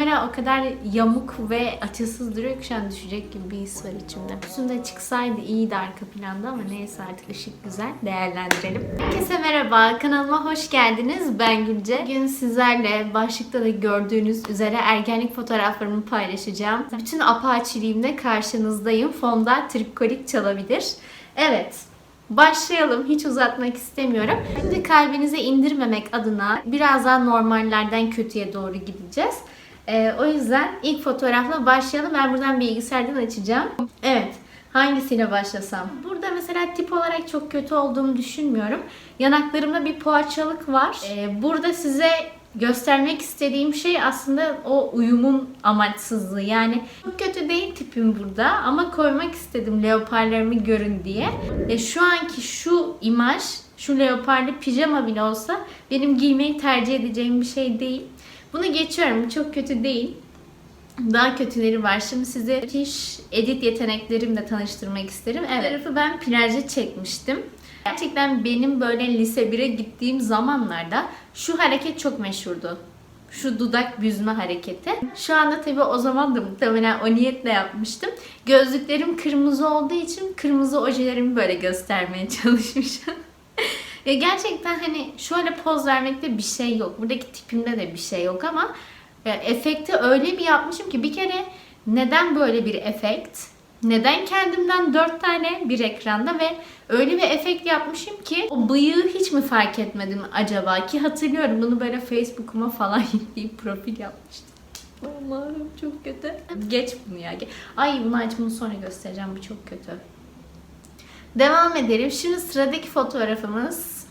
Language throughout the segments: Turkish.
kamera o kadar yamuk ve açısız duruyor ki şu an düşecek gibi bir his var içimde. Üstünde çıksaydı iyiydi arka planda ama neyse artık ışık güzel. Değerlendirelim. Herkese merhaba. Kanalıma hoş geldiniz. Ben Gülce. Bugün sizlerle başlıkta da gördüğünüz üzere ergenlik fotoğraflarımı paylaşacağım. Bütün apaçiliğimle karşınızdayım. Fonda tripkolik çalabilir. Evet. Başlayalım. Hiç uzatmak istemiyorum. Şimdi kalbinize indirmemek adına biraz daha normallerden kötüye doğru gideceğiz. Ee, o yüzden ilk fotoğrafla başlayalım. Ben buradan bilgisayardan açacağım. Evet. Hangisiyle başlasam? Burada mesela tip olarak çok kötü olduğumu düşünmüyorum. Yanaklarımda bir poğaçalık var. Ee, burada size göstermek istediğim şey aslında o uyumun amaçsızlığı. Yani çok kötü değil tipim burada ama koymak istedim leoparlarımı görün diye. E, şu anki şu imaj, şu leoparlı pijama bile olsa benim giymeyi tercih edeceğim bir şey değil. Bunu geçiyorum. Çok kötü değil. Daha kötüleri var. Şimdi size müthiş edit yeteneklerimle tanıştırmak isterim. Evet. Tarafı ben plajda çekmiştim. Gerçekten benim böyle lise 1'e gittiğim zamanlarda şu hareket çok meşhurdu. Şu dudak büzme hareketi. Şu anda tabii o zaman da muhtemelen o niyetle yapmıştım. Gözlüklerim kırmızı olduğu için kırmızı ojelerimi böyle göstermeye çalışmışım. Ya gerçekten hani şöyle poz vermekte bir şey yok. Buradaki tipimde de bir şey yok ama e, efekti öyle bir yapmışım ki bir kere neden böyle bir efekt? Neden kendimden dört tane bir ekranda ve öyle bir efekt yapmışım ki o bıyığı hiç mi fark etmedim acaba? Ki hatırlıyorum bunu böyle Facebook'uma falan yükleyip profil yapmıştım. Allah'ım çok kötü. Geç bunu ya. Ay bunu aç bunu sonra göstereceğim. Bu çok kötü. Devam edelim. Şimdi sıradaki fotoğrafımız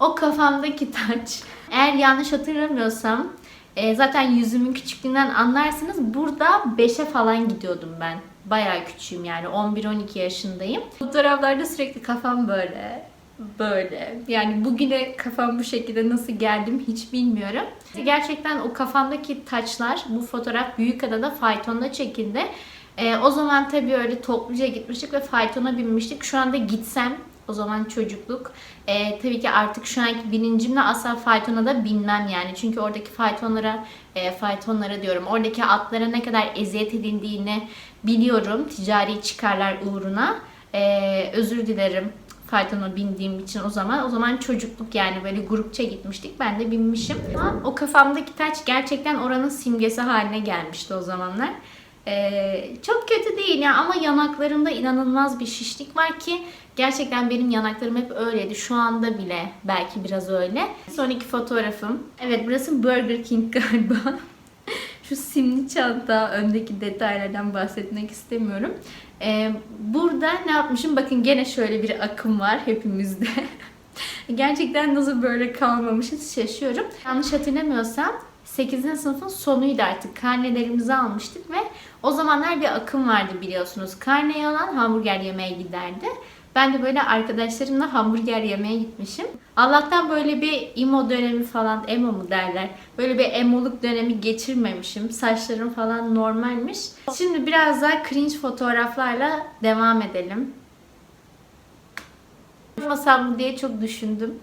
o kafamdaki taç. Eğer yanlış hatırlamıyorsam e, zaten yüzümün küçüklüğünden anlarsınız. Burada 5'e falan gidiyordum ben. Bayağı küçüğüm yani 11-12 yaşındayım. Fotoğraflarda sürekli kafam böyle böyle. Yani bugüne kafam bu şekilde nasıl geldim hiç bilmiyorum. Gerçekten o kafamdaki taçlar bu fotoğraf Büyükada'da faytonda çekildi. Ee, o zaman tabii öyle topluca gitmiştik ve faytona binmiştik. Şu anda gitsem o zaman çocukluk. Ee, tabii ki artık şu anki bilincimle asla faytona da binmem yani. Çünkü oradaki faytonlara, e, faytonlara diyorum, oradaki atlara ne kadar eziyet edildiğini biliyorum. Ticari çıkarlar uğruna. Ee, özür dilerim faytona bindiğim için o zaman. O zaman çocukluk yani böyle grupça gitmiştik. Ben de binmişim. Ama o kafamdaki taç gerçekten oranın simgesi haline gelmişti o zamanlar. Ee, çok kötü değil ya ama yanaklarımda inanılmaz bir şişlik var ki gerçekten benim yanaklarım hep öyleydi. Şu anda bile belki biraz öyle. Sonraki fotoğrafım. Evet burası Burger King galiba. Şu simli çanta, öndeki detaylardan bahsetmek istemiyorum. Ee, burada ne yapmışım? Bakın gene şöyle bir akım var hepimizde. Gerçekten nasıl böyle kalmamışız şaşıyorum. Yanlış hatırlamıyorsam 8. sınıfın sonuydu artık. Karnelerimizi almıştık ve o zamanlar bir akım vardı biliyorsunuz. Karneyi alan hamburger yemeye giderdi. Ben de böyle arkadaşlarımla hamburger yemeye gitmişim. Allah'tan böyle bir emo dönemi falan, emo mu derler? Böyle bir emoluk dönemi geçirmemişim. Saçlarım falan normalmiş. Şimdi biraz daha cringe fotoğraflarla devam edelim. Yapmasam mı diye çok düşündüm.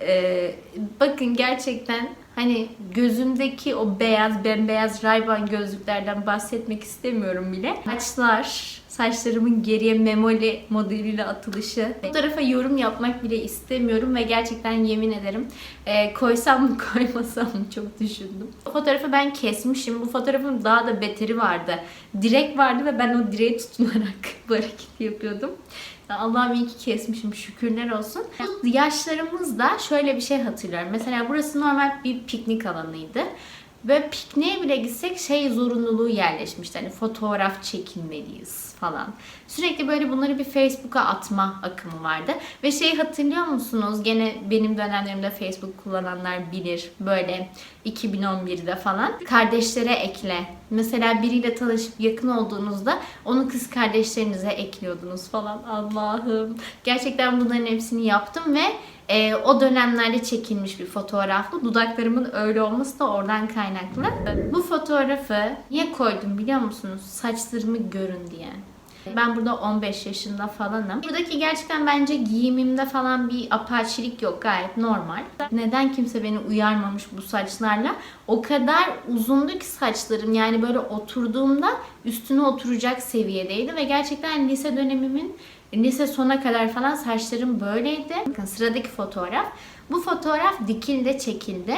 Ee, bakın gerçekten hani gözümdeki o beyaz bembeyaz Ray-Ban gözlüklerden bahsetmek istemiyorum bile. Saçlar, saçlarımın geriye memoli modeliyle atılışı. Bu tarafa yorum yapmak bile istemiyorum ve gerçekten yemin ederim e, koysam mı koymasam mı çok düşündüm. Bu fotoğrafı ben kesmişim. Bu fotoğrafın daha da beteri vardı. Direk vardı ve ben o direğe tutunarak bu hareketi yapıyordum. Allah'ım iyi ki kesmişim şükürler olsun. Yaşlarımızda şöyle bir şey hatırlıyorum. Mesela burası normal bir piknik alanıydı. Ve pikniğe bile gitsek şey zorunluluğu yerleşmişti. Hani fotoğraf çekilmeliyiz falan. Sürekli böyle bunları bir Facebook'a atma akımı vardı. Ve şeyi hatırlıyor musunuz? Gene benim dönemlerimde Facebook kullananlar bilir. Böyle 2011'de falan. Kardeşlere ekle. Mesela biriyle tanışıp yakın olduğunuzda onu kız kardeşlerinize ekliyordunuz falan. Allah'ım. Gerçekten bunların hepsini yaptım ve e, o dönemlerde çekilmiş bir fotoğraflı. Dudaklarımın öyle olması da oradan kaynaklı. Bu fotoğrafı niye koydum biliyor musunuz? Saçlarımı görün diye. Ben burada 15 yaşında falanım. Buradaki gerçekten bence giyimimde falan bir apaçilik yok. Gayet normal. Neden kimse beni uyarmamış bu saçlarla? O kadar uzundu ki saçlarım. Yani böyle oturduğumda üstüne oturacak seviyedeydi ve gerçekten lise dönemimin lise sona kadar falan saçlarım böyleydi. Bakın sıradaki fotoğraf. Bu fotoğraf dikilde çekildi.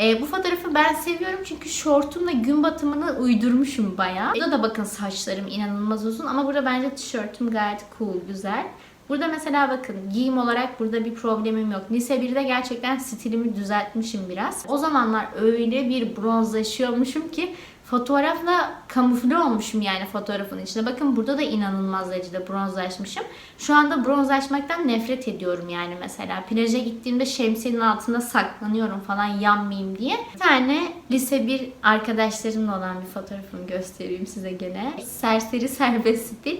Ee, bu fotoğrafı ben seviyorum çünkü şortumla gün batımını uydurmuşum bayağı. Burada da bakın saçlarım inanılmaz uzun ama burada bence tişörtüm gayet cool, güzel. Burada mesela bakın giyim olarak burada bir problemim yok. Lise 1'de gerçekten stilimi düzeltmişim biraz. O zamanlar öyle bir bronzlaşıyormuşum ki fotoğrafla kamufle olmuşum yani fotoğrafın içinde. Bakın burada da inanılmaz derecede bronzlaşmışım. Şu anda bronzlaşmaktan nefret ediyorum yani mesela. Plaja gittiğimde şemsiyenin altında saklanıyorum falan yanmayayım diye. Bir tane lise 1 arkadaşlarımla olan bir fotoğrafımı göstereyim size gene. Serseri serbest stil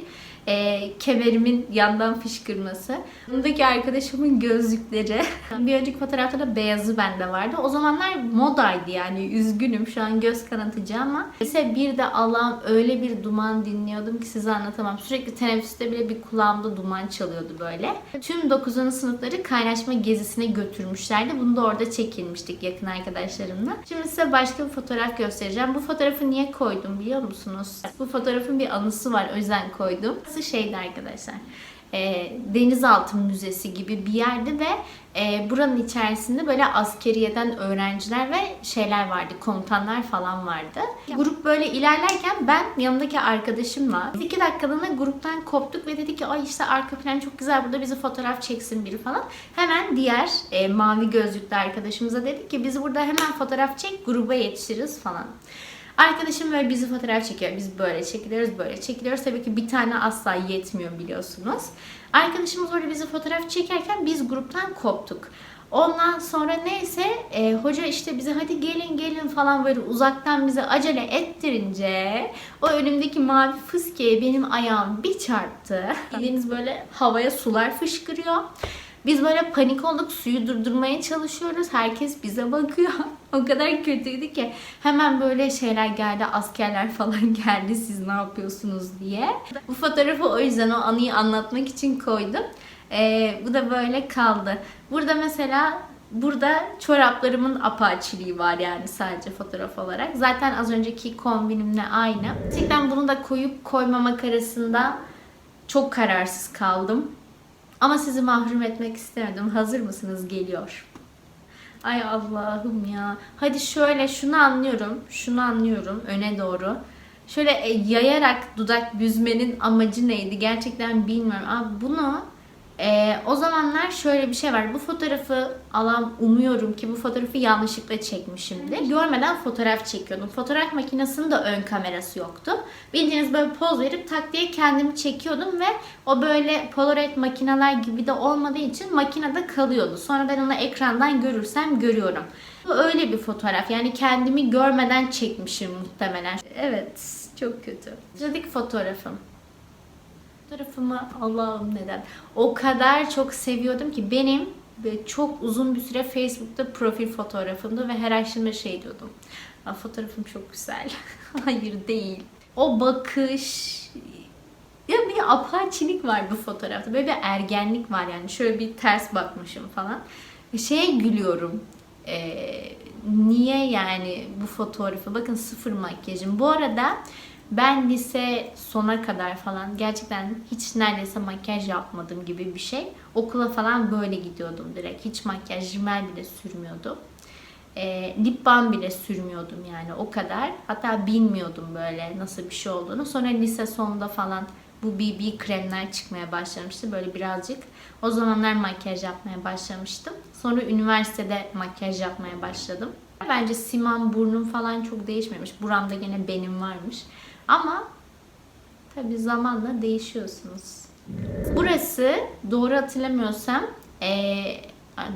e, kemerimin yandan fışkırması. Bundaki arkadaşımın gözlükleri. bir önceki fotoğrafta da beyazı bende vardı. O zamanlar modaydı yani. Üzgünüm şu an göz kanıtıcı ama. Lise bir de Allah'ım öyle bir duman dinliyordum ki size anlatamam. Sürekli teneffüste bile bir kulağımda duman çalıyordu böyle. Tüm 9. sınıfları kaynaşma gezisine götürmüşlerdi. Bunu da orada çekilmiştik yakın arkadaşlarımla. Şimdi size başka bir fotoğraf göstereceğim. Bu fotoğrafı niye koydum biliyor musunuz? Bu fotoğrafın bir anısı var o yüzden koydum. Burası şeydi arkadaşlar. E, denizaltı müzesi gibi bir yerdi ve e, buranın içerisinde böyle askeriyeden öğrenciler ve şeyler vardı, komutanlar falan vardı. Grup böyle ilerlerken ben yanımdaki arkadaşımla iki dakikalığına gruptan koptuk ve dedik ki ay işte arka plan çok güzel burada bizi fotoğraf çeksin biri falan. Hemen diğer e, mavi gözlüklü arkadaşımıza dedik ki bizi burada hemen fotoğraf çek gruba yetişiriz falan. Arkadaşım böyle bizi fotoğraf çekiyor. Biz böyle çekiliyoruz, böyle çekiliyoruz. Tabii ki bir tane asla yetmiyor biliyorsunuz. Arkadaşımız orada bizi fotoğraf çekerken biz gruptan koptuk. Ondan sonra neyse e, hoca işte bize hadi gelin gelin falan böyle uzaktan bize acele ettirince o önümdeki mavi fıskeye benim ayağım bir çarptı. Bildiğiniz böyle havaya sular fışkırıyor. Biz böyle panik olduk, suyu durdurmaya çalışıyoruz. Herkes bize bakıyor. o kadar kötüydü ki hemen böyle şeyler geldi, askerler falan geldi. Siz ne yapıyorsunuz diye. Bu fotoğrafı o yüzden o anıyı anlatmak için koydum. Ee, bu da böyle kaldı. Burada mesela Burada çoraplarımın apaçiliği var yani sadece fotoğraf olarak. Zaten az önceki kombinimle aynı. Gerçekten bunu da koyup koymamak arasında çok kararsız kaldım. Ama sizi mahrum etmek istemedim. Hazır mısınız? Geliyor. Ay Allah'ım ya. Hadi şöyle şunu anlıyorum. Şunu anlıyorum öne doğru. Şöyle e, yayarak dudak büzmenin amacı neydi? Gerçekten bilmiyorum. Abi bunu ee, o zamanlar şöyle bir şey var. Bu fotoğrafı alan umuyorum ki bu fotoğrafı yanlışlıkla çekmişimdir. Görmeden fotoğraf çekiyordum. Fotoğraf makinesinin de ön kamerası yoktu. Bildiğiniz böyle poz verip tak diye kendimi çekiyordum ve o böyle Polaroid makineler gibi de olmadığı için makinede kalıyordu. Sonra ben onu ekrandan görürsem görüyorum. Bu öyle bir fotoğraf. Yani kendimi görmeden çekmişim muhtemelen. Evet, çok kötü. Sıradaki fotoğrafım fotoğrafımı Allah'ım neden o kadar çok seviyordum ki benim çok uzun bir süre Facebook'ta profil fotoğrafımdı ve her akşam şey diyordum. Fotoğrafım çok güzel. Hayır değil. O bakış ya bir apaçilik var bu fotoğrafta. Böyle bir ergenlik var yani. Şöyle bir ters bakmışım falan. Şeye gülüyorum. Ee, niye yani bu fotoğrafı? Bakın sıfır makyajım. Bu arada ben lise sona kadar falan gerçekten hiç neredeyse makyaj yapmadım gibi bir şey. Okula falan böyle gidiyordum direkt. Hiç makyaj, rimel bile sürmüyordum. E, lip balm bile sürmüyordum yani o kadar. Hatta bilmiyordum böyle nasıl bir şey olduğunu. Sonra lise sonunda falan bu BB kremler çıkmaya başlamıştı böyle birazcık. O zamanlar makyaj yapmaya başlamıştım. Sonra üniversitede makyaj yapmaya başladım. Bence simam, burnum falan çok değişmemiş. Buramda gene benim varmış. Ama tabi zamanla değişiyorsunuz. Burası doğru hatırlamıyorsam ee,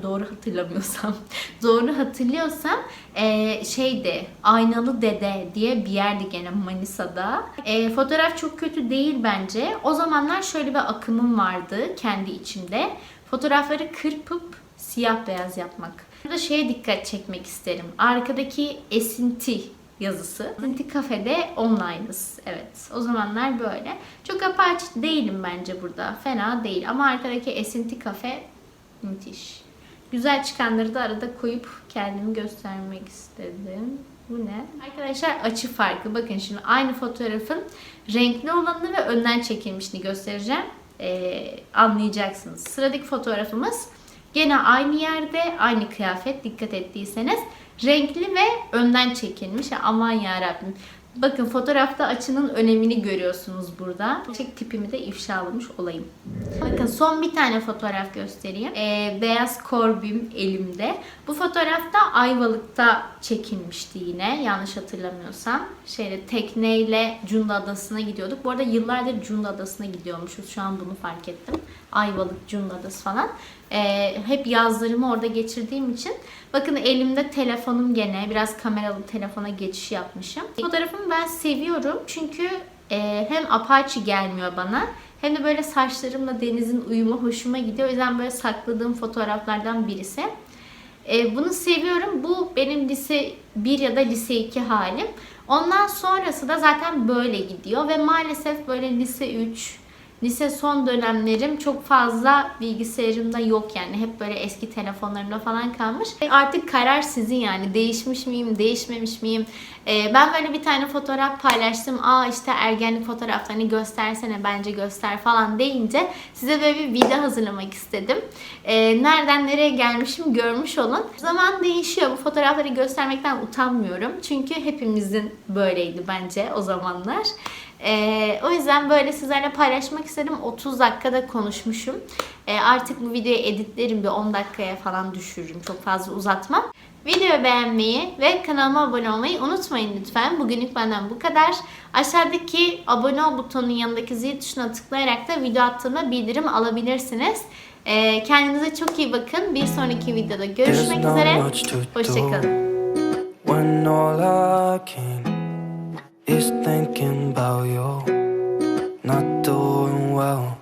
doğru hatırlamıyorsam doğru hatırlıyorsam e, şeydi Aynalı Dede diye bir yerdi gene Manisa'da. E, fotoğraf çok kötü değil bence. O zamanlar şöyle bir akımım vardı kendi içimde. Fotoğrafları kırpıp siyah beyaz yapmak. Burada şeye dikkat çekmek isterim. Arkadaki esinti yazısı. Esinti kafede online'ız. Evet. O zamanlar böyle. Çok apaçı değilim bence burada. Fena değil. Ama arkadaki esinti kafe müthiş. Güzel çıkanları da arada koyup kendimi göstermek istedim. Bu ne? Arkadaşlar açı farkı. Bakın şimdi aynı fotoğrafın renkli olanını ve önden çekilmişini göstereceğim. Ee, anlayacaksınız. Sıradaki fotoğrafımız gene aynı yerde, aynı kıyafet dikkat ettiyseniz. Renkli ve önden çekilmiş. Aman ya Rabbim. Bakın fotoğrafta açının önemini görüyorsunuz burada. Çek tipimi de ifşalamış olayım. Bakın son bir tane fotoğraf göstereyim. Ee, beyaz korbüm elimde. Bu fotoğrafta Ayvalık'ta çekilmişti yine yanlış hatırlamıyorsam. Şeyde tekneyle Cunda Adası'na gidiyorduk. Bu arada yıllardır Cunda Adası'na gidiyormuşuz. Şu an bunu fark ettim. Ayvalık, Cunda Adası falan. Ee, hep yazlarımı orada geçirdiğim için. Bakın elimde telefonum gene. Biraz kameralı telefona geçiş yapmışım. Ben seviyorum. Çünkü e, hem apaçı gelmiyor bana. Hem de böyle saçlarımla denizin uyumu hoşuma gidiyor. O yüzden böyle sakladığım fotoğraflardan birisi. E, bunu seviyorum. Bu benim lise 1 ya da lise 2 halim. Ondan sonrası da zaten böyle gidiyor ve maalesef böyle lise 3, lise son dönemlerim çok fazla bilgisayarımda yok yani. Hep böyle eski telefonlarımda falan kalmış. E, Artık karar sizin yani. Değişmiş miyim, değişmemiş miyim? E, ben böyle bir tane fotoğraf paylaştım. Aa işte ergenlik fotoğraflarını göstersene bence göster falan deyince size böyle bir video hazırlamak istedim. E, nereden nereye gelmişim görmüş olun. Zaman değişiyor. Bu fotoğrafları göstermekten utanmıyorum. Çünkü hepimizin böyleydi bence o zamanlar. Ee, o yüzden böyle sizlerle paylaşmak istedim. 30 dakikada konuşmuşum. Ee, artık bu videoyu editlerim bir 10 dakikaya falan düşürürüm. Çok fazla uzatmam. Videoyu beğenmeyi ve kanalıma abone olmayı unutmayın lütfen. Bugünlük benden bu kadar. Aşağıdaki abone ol butonunun yanındaki zil tuşuna tıklayarak da video attığımda bildirim alabilirsiniz. Ee, kendinize çok iyi bakın. Bir sonraki videoda görüşmek üzere. Hoşçakalın. is thinking about you. Not doing well.